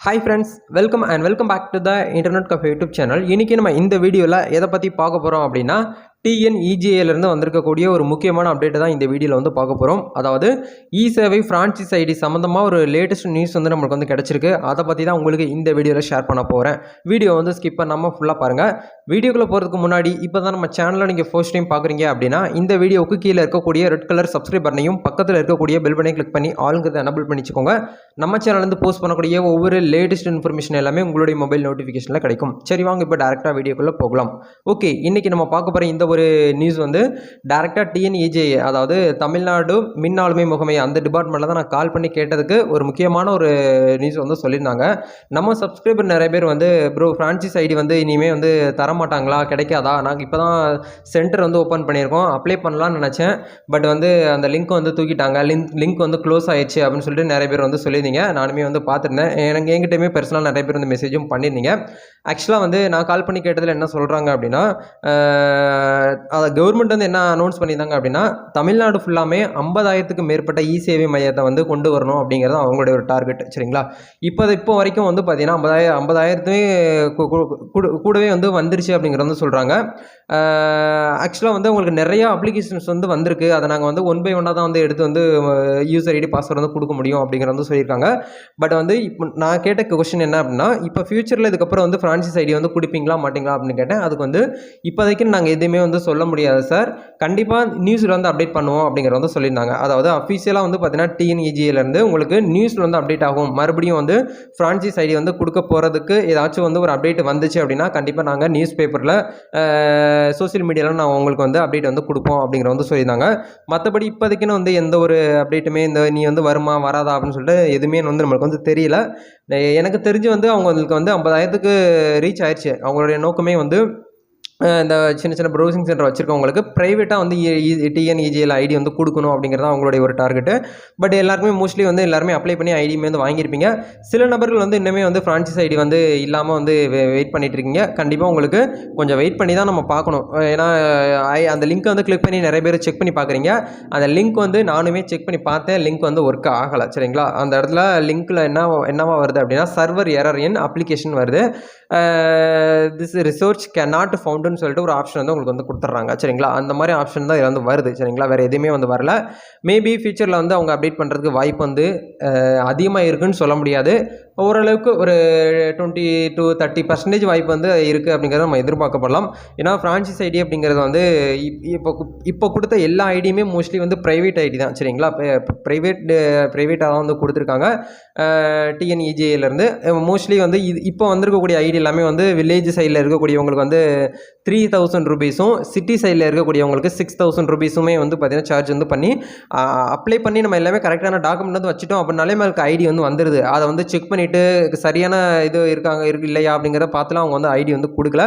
Hi friends welcome and welcome back to the internet cafe YouTube channel இன்றைக்கி நம்ம இந்த வீடியோவில் எதை பற்றி பார்க்க போகிறோம் அப்படின்னா டிஎன்இஜிஏலேருந்து வந்திருக்கக்கூடிய ஒரு முக்கியமான அப்டேட் தான் இந்த வீடியோவில் வந்து பார்க்க போகிறோம் அதாவது இ சேவை ஃப்ரான்ச்சைஸ் ஐடி சம்மந்தமாக ஒரு லேட்டஸ்ட் நியூஸ் வந்து நம்மளுக்கு வந்து கிடச்சிருக்கு. அதை பற்றி தான் உங்களுக்கு இந்த வீடியோவில் ஷேர் பண்ண போகிறேன் வீடியோ வந்து ஸ்கிப் பண்ணாமல் ஃபுல்லாக பாருங்கள் வீடியோக்குள்ளே போகிறதுக்கு முன்னாடி இப்போ தான் நம்ம சேனலில் நீங்கள் ஃபர்ஸ்ட் டைம் பார்க்குறீங்க அப்படின்னா இந்த வீடியோவுக்கு கீழே இருக்கக்கூடிய ரெட் கலர் சப்ஸ்கிரைப் பண்ணையும் பக்கத்தில் இருக்கக்கூடிய பெல் பட்டனையும் கிளிக் பண்ணி ஆளுங்கிறத எனபிள் பண்ணிச்சுக்கோங்க. நம்ம சேனல்லேருந்து போஸ்ட் பண்ணக்கூடிய ஒவ்வொரு லேட்டஸ்ட் இன்ஃபர்மேஷன் எல்லாமே உங்களுடைய மொபைல் நோட்டிஃபிகேஷனில் கிடைக்கும். சரி வாங்க இப்போ டேரெக்டாக வீடியோக்குள்ளே போகலாம். ஓகே இன்றைக்கி நம்ம பார்க்க போகிற இந்த ஒரு நியூஸ் வந்து டேரெக்டாக டிஎன்இஜே அதாவது தமிழ்நாடு மின் ஆளுமை முகமை அந்த டிபார்ட்மெண்ட்டில் தான் நான் கால் பண்ணி கேட்டதுக்கு ஒரு முக்கியமான ஒரு நியூஸ் வந்து சொல்லியிருந்தாங்க. நம்ம சப்ஸ்கிரைபர் நிறைய பேர் வந்து ப்ரோ ஃப்ரான்ச்சைஸ் ஐடி வந்து இனிமேல் வந்து தர மாட்டாங்களா கிடைக்காதா? நாங்கள் இப்போ தான் சென்டர் வந்து ஓப்பன் பண்ணியிருக்கோம். அப்ளை பண்ணலாம்னு நினச்சேன். பட் வந்து அந்த லிங்க் வந்து தூக்கிட்டாங்க. லிங்க் லிங்க் வந்து க்ளோஸ் ஆயிடுச்சு அப்படின்னு சொல்லிட்டு நிறைய பேர் வந்து சொல்லியிருந்தீங்க. நானுமே வந்து பார்த்துருந்தேன். எனக்கு எங்கிட்டையுமே பர்சனலாக நிறைய பேர் வந்து மெசேஜும் பண்ணியிருந்தீங்க. ஆக்சுவலாக வந்து நான் கால் பண்ணி கேட்டதில் என்ன சொல்கிறாங்க அப்படின்னா அதை கவர்மெண்ட் வந்து என்ன அனௌன்ஸ் பண்ணியிருந்தாங்க அப்படின்னா தமிழ்நாடு ஃபுல்லாமே ஐம்பதாயிரத்துக்கு மேற்பட்ட இ சேவை மையத்தை வந்து கொண்டு வரணும் அப்படிங்கிறது அவங்களுடைய ஒரு டார்கெட் சரிங்களா? இப்போ இப்போ வரைக்கும் வந்து பார்த்தீங்கன்னா ஐம்பதாயிரம் ஐம்பதாயிரத்துமே கூடவே வந்து வந்துருச்சு அப்படிங்கிறத வந்து சொல்கிறாங்க ஆக்சுவலாக வந்து உங்களுக்கு நிறைய அப்ளிகேஷன்ஸ் வந்து வந்திருக்கு. அதை நாங்கள் வந்து ஒன் பை ஒன்னாக தான் வந்து எடுத்து வந்து யூசர் ஐடி பாஸ்வேர்டு வந்து கொடுக்க முடியும் அப்படிங்கிறத வந்து சொல்லியிருக்காங்க. பட் வந்து இப்போ நான் கேட்ட கொஷின் என்ன அப்படின்னா இப்போ ஃபியூச்சரில் இதுக்கப்புறம் வந்து ஃப்ரான்சிஸ் ஐடி வந்து கொடுப்பீங்களா மாட்டீங்களா அப்படின்னு கேட்டேன். அதுக்கு வந்து இப்போதைக்கு நாங்கள் எதுவுமே வந்து சொல்ல முடியாது சார் கண்டிப்பாக நியூஸில் வந்து அப்டேட் பண்ணுவோம் அப்படிங்கிறத வந்து சொல்லியிருந்தாங்க. அதாவது அஃபீஷியலாக வந்து பார்த்தீங்கன்னா டிஎன்இஜியிலேருந்து உங்களுக்கு நியூஸில் வந்து அப்டேட் ஆகும். மறுபடியும் வந்து ஃப்ரான்ச்சைஸ் ஐடி வந்து கொடுக்க போகிறதுக்கு ஏதாச்சும் வந்து ஒரு அப்டேட் வந்துச்சு அப்படின்னா கண்டிப்பாக நாங்கள் நியூஸ் பேப்பரில் சோஷியல் மீடியாவில் நான் உங்களுக்கு வந்து அப்டேட் வந்து கொடுப்போம் அப்படிங்கிற வந்து சொல்லியிருந்தாங்க. மற்றபடி இப்போதைக்குன்னு வந்து எந்த ஒரு அப்டேட்டுமே இந்த நீ வந்து வருமா வராதா அப்படின்னு சொல்லிட்டு எதுவுமே வந்து நம்மளுக்கு வந்து தெரியல. எனக்கு தெரிஞ்சு வந்து அவங்களுக்கு வந்து ஐம்பதாயிரத்துக்கு ரீச் ஆயிடுச்சு அவங்களுடைய நோக்கமே வந்து இந்த சின்ன சின்ன ப்ரௌசிங் சென்டர் வச்சுருக்கவங்களுக்கு ப்ரைவேட்டாக வந்து டிஎன்இஜிஎல் ஐடி வந்து கொடுக்கணும் அப்படிங்கிறது தான் அவங்களுடைய ஒரு டார்கெட்டு பட் எல்லாருக்குமே மோஸ்ட்லி வந்து எல்லாருமே அப்ளை பண்ணி ஐடியுமே வந்து வாங்கியிருப்பீங்க. சில நபர்கள் வந்து இன்னுமே வந்து ஃப்ரான்ச்சைஸ் ஐடி வந்து இல்லாமல் வந்து வெயிட் பண்ணிட்டு இருக்கீங்க. கண்டிப்பாக உங்களுக்கு கொஞ்சம் வெயிட் பண்ணி தான் நம்ம பார்க்கணும். ஏன்னா ஐ அந்த லிங்க்கை வந்து கிளிக் பண்ணி நிறைய பேர் செக் பண்ணி பார்க்குறீங்க. அந்த லிங்க் வந்து நானுமே செக் பண்ணி பார்த்தேன். லிங்க் வந்து ஒர்க் ஆகலை. சரிங்களா? அந்த இடத்துல லிங்க்கில் என்ன என்னவா வருது அப்படின்னா சர்வர் எரர் இன் அப்ளிகேஷன் வருது. திஸ் ரிசர்ச் கேன் நாட் அப்படின்னு சொல்லிட்டு ஒரு ஆப்ஷன் வந்து உங்களுக்கு வந்து கொடுத்துட்றாங்க. சரிங்களா? அந்த மாதிரி ஆப்ஷன் தான் இதில் வந்து வருது. சரிங்களா? வேறு எதுவுமே வந்து வரல. மேபி ஃபியூச்சரில் வந்து அவங்க அப்டேட் பண்ணுறதுக்கு வாய்ப்பு வந்து அதிகமாக இருக்குன்னு சொல்ல முடியாது. ஓரளவுக்கு ஒரு டுவெண்ட்டி டு தேர்ட்டி பர்சன்டேஜ் வாய்ப்பு வந்து இருக்குது அப்படிங்கிறத நம்ம எதிர்பார்க்கப்படலாம். ஏன்னா ஃப்ரான்ச்சைஸ் ஐடி அப்படிங்கிறது வந்து இப்- இப்போ இப்போ கொடுத்த எல்லா ஐடியுமே மோஸ்ட்லி வந்து ப்ரைவேட் ஐடி தான் சரிங்களா? ப்ரைவேட் ப்ரைவேட்டாக தான் வந்து கொடுத்துருக்காங்க. டிஎன்இஜேலேருந்து மோஸ்ட்லி வந்து இது இப்போ வந்திருக்கக்கூடிய ஐடி எல்லாமே வந்து வில்லேஜ் சைடில் இருக்கக்கூடியவங்களுக்கு வந்து த்ரீ தௌசண்ட் ருபீஸும் சிட்டி சைடில் இருக்கக்கூடியவங்களுக்கு சிக்ஸ் தௌசண்ட் ருபீஸுமே வந்து பார்த்திங்கன்னா சார்ஜ் வந்து பண்ணி அப்ளை பண்ணி நம்ம எல்லாமே கரெக்டான டாக்குமெண்ட் வந்து வச்சுட்டோம் அப்படின்னாலே நம்மளுக்கு ஐடி வந்து வந்துடுது அதை வந்து செக் பண்ணிவிட்டு சரியான இது இருக்காங்க இருக்கு இல்லையா அப்படிங்கிறத பார்த்துலாம் அவங்க வந்து ஐடி வந்து கொடுக்கல.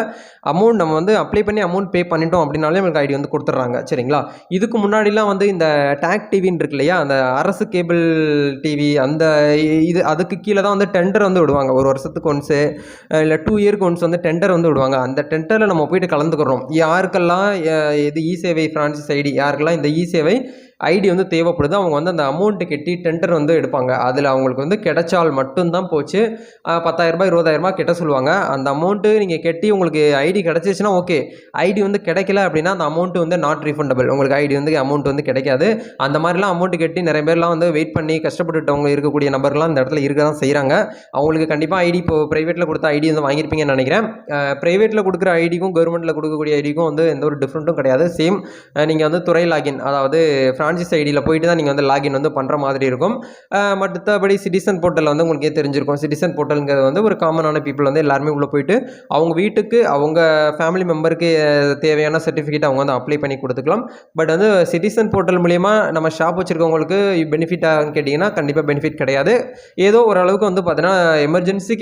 அமௌண்ட் நம்ம வந்து அப்ளை பண்ணி அமௌண்ட் பே பண்ணிட்டோம் அப்படின்னாலே நமக்கு ஐடி வந்து கொடுத்துட்றாங்க. சரிங்களா? இதுக்கு முன்னாடிலாம் வந்து இந்த டேக் டிவின்னு இருக்கு இல்லையா? அந்த அரசு கேபிள் டிவி அந்த இது அதுக்கு கீழே தான் வந்து டெண்டர் வந்து விடுவாங்க. ஒரு வருஷத்துக்கு ஒன்ஸு இல்லை டூ இயர்க்கு ஒன்ஸ் வந்து டெண்டர் வந்து விடுவாங்க. அந்த டெண்டரில் நம்ம போயிட்டு கலந்துக்கிறோம். யாருக்கெல்லாம் இது இ சேவை ஃப்ரான்ச்சைஸ் ஐடி யாருக்கெல்லாம் இந்த இ சேவை ஐடி வந்து தேவைப்படுது. அவங்க வந்து அந்த அமௌண்ட்டு கட்டி டெண்டர் வந்து எடுப்பாங்க. அதில் அவங்களுக்கு வந்து கிடைச்சால் மட்டும்தான் போச்சு. பத்தாயிரரூபா இருபதாயிரரூபா கெட்ட சொல்லுவாங்க. அந்த அமௌண்ட்டு நீங்கள் கட்டி உங்களுக்கு ஐடி கிடச்சிச்சுன்னா ஓகே ஐடி வந்து கிடைக்கல அப்படின்னா அந்த அமௌண்ட்டு வந்து நாட் ரீஃபண்டபிள் உங்களுக்கு ஐடி வந்து அமௌண்ட் வந்து கிடைக்காது. அந்த மாதிரிலாம் அமௌண்ட் கட்டி நிறைய பேர்லாம் வந்து வெயிட் பண்ணி கஷ்டப்பட்டுட்டவங்க இருக்கக்கூடிய நபர்லாம் இந்த இடத்துல இருக்க தான் செய்கிறாங்க அவங்களுக்கு கண்டிப்பாக ஐடி இப்போ ப்ரைவேட்டில் கொடுத்த ஐடி வந்து வாங்கியிருப்பீங்கன்னு நினைக்கிறேன். ப்ரைவேட்டில் கொடுக்குற ஐடிக்கும் கவர்மெண்ட்டில் கொடுக்கக்கூடிய ஐடிக்கும் வந்து எந்த ஒரு டிஃப்ரெண்ட்டும் கிடையாது. சேம் நீங்கள் வந்து துறை லாகின் அதாவது ஃப்ரான் ஃப்ரான்ச்சைஸ் ஐடியில் போயிட்டு தான் நீங்கள் வந்து லாகின் வந்து பண்ணுற மாதிரி இருக்கும். மற்றபடி சிட்டிசன் போர்ட்டலில் வந்து உங்களுக்கே தெரிஞ்சிருக்கும். சிட்டிசன் போர்ட்டலுங்கிறது வந்து ஒரு காமனான பீப்புள் வந்து எல்லாருமே உள்ளே போயிட்டு அவங்க வீட்டுக்கு அவங்க ஃபேமிலி மெம்பருக்கு தேவையான சர்டிஃபிகேட் அவங்க வந்து அப்ளை பண்ணி கொடுத்துக்கலாம். பட் வந்து சிட்டிசன் போர்ட்டல் மூலிமா நம்ம ஷாப் வச்சுருக்கவங்களுக்கு பெனிஃபிட்டான்னு கேட்டிங்கன்னா கண்டிப்பாக பெனிஃபிட் கிடையாது. ஏதோ ஓரளவுக்கு வந்து பார்த்தீங்கன்னா எமர்ஜென்சி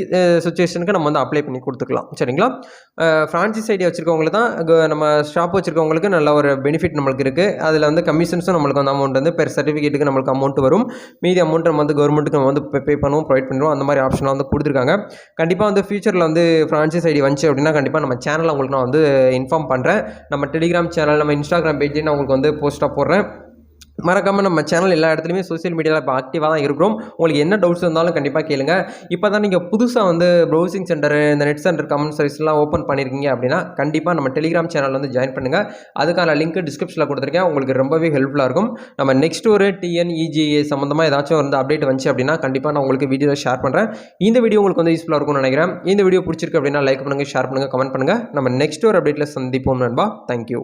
சுச்சுவேஷனுக்கு நம்ம வந்து அப்ளை பண்ணி கொடுத்துக்கலாம். சரிங்களா? ஃப்ரான்ச்சைஸ் ஐடியா வச்சுருக்கவங்களுக்கு தான் நம்ம ஷாப் வச்சுருக்கவங்களுக்கு நல்ல ஒரு பெனிஃபிட் நம்மளுக்கு இருக்குது அதில் வந்து கமிஷன்ஸும் நம்மளுக்கு வந்து அமௌண்ட் வந்து பெர் சர்டிஃபிகேட்டுக்கு நம்மளுக்கு அமௌண்ட் வரும். மீதி அமௌண்ட் நம்ம வந்து கவர்மெண்ட்டுக்கு நம்ம வந்து பே பண்ணுவோம் ப்ரொவைட் பண்ணுவோம் அந்த மாதிரி ஆப்ஷன்லாம் வந்து கொடுத்துருக்காங்க. கண்டிப்பாக வந்து ஃபியூச்சரில் வந்து ஃப்ரான்ச்சைஸ் ஐடி வந்துச்சு அப்படின்னா கண்டிப்பாக நம்ம சேனலில் உங்களுக்கு நான் வந்து இன்ஃபார்ம் பண்ணுறேன் நம்ம டெலிகிராம் சேனல் நம்ம இன்ஸ்டாகிராம் பேஜ் நான் உங்களுக்கு வந்து போஸ்ட்டாக போடுறேன். மறக்காமல் நம்ம சேனல் எல்லா இடத்துலையுமே சோஷியல் மீடியாவில் இப்போ ஆக்டிவாக தான் இருக்கிறோம். உங்களுக்கு என்ன டவுட்ஸ் இருந்தாலும் கண்டிப்பாக கேளுங்க. இப்போ தான் நீங்கள் புதுசாக வந்து ப்ரௌசிங் சென்டர் இந்த நெட் சென்டர் கமெண்ட் சர்வீஸ்லாம் ஓப்பன் பண்ணியிருக்கீங்க அப்படின்னா கண்டிப்பாக நம்ம டெலிகிராம் சேனல் வந்து ஜாயின் பண்ணுங்கள் அதுக்கான லிங்க் டிஸ்கிரிப்ஷனில் கொடுத்துருக்கேன். உங்களுக்கு ரொம்பவே ஹெல்ப்ஃபுல்லாக இருக்கும். நம்ம நெக்ஸ்ட் ஒரு டிஎன்இஜிஏ சம்மந்தமாக ஏதாச்சும் வந்து அப்டேட் வந்துச்சு அப்படின்னா கண்டிப்பாக நான் உங்களுக்கு வீடியோ ஷேர் பண்ணுறேன் இந்த வீடியோ உங்களுக்கு வந்து யூஸ்ஃபுல்லாக இருக்கும்னு நினைக்கிறேன். இந்த வீடியோ பிடிச்சிருக்கு அப்படின்னா லைக் பண்ணுங்கள் ஷேர் பண்ணுங்கள் கமெண்ட் பண்ணுங்கள் நம்ம நெக்ஸ்ட் ஒரு அப்டேட்டில் சந்திப்போம் நண்பா. தேங்க்யூ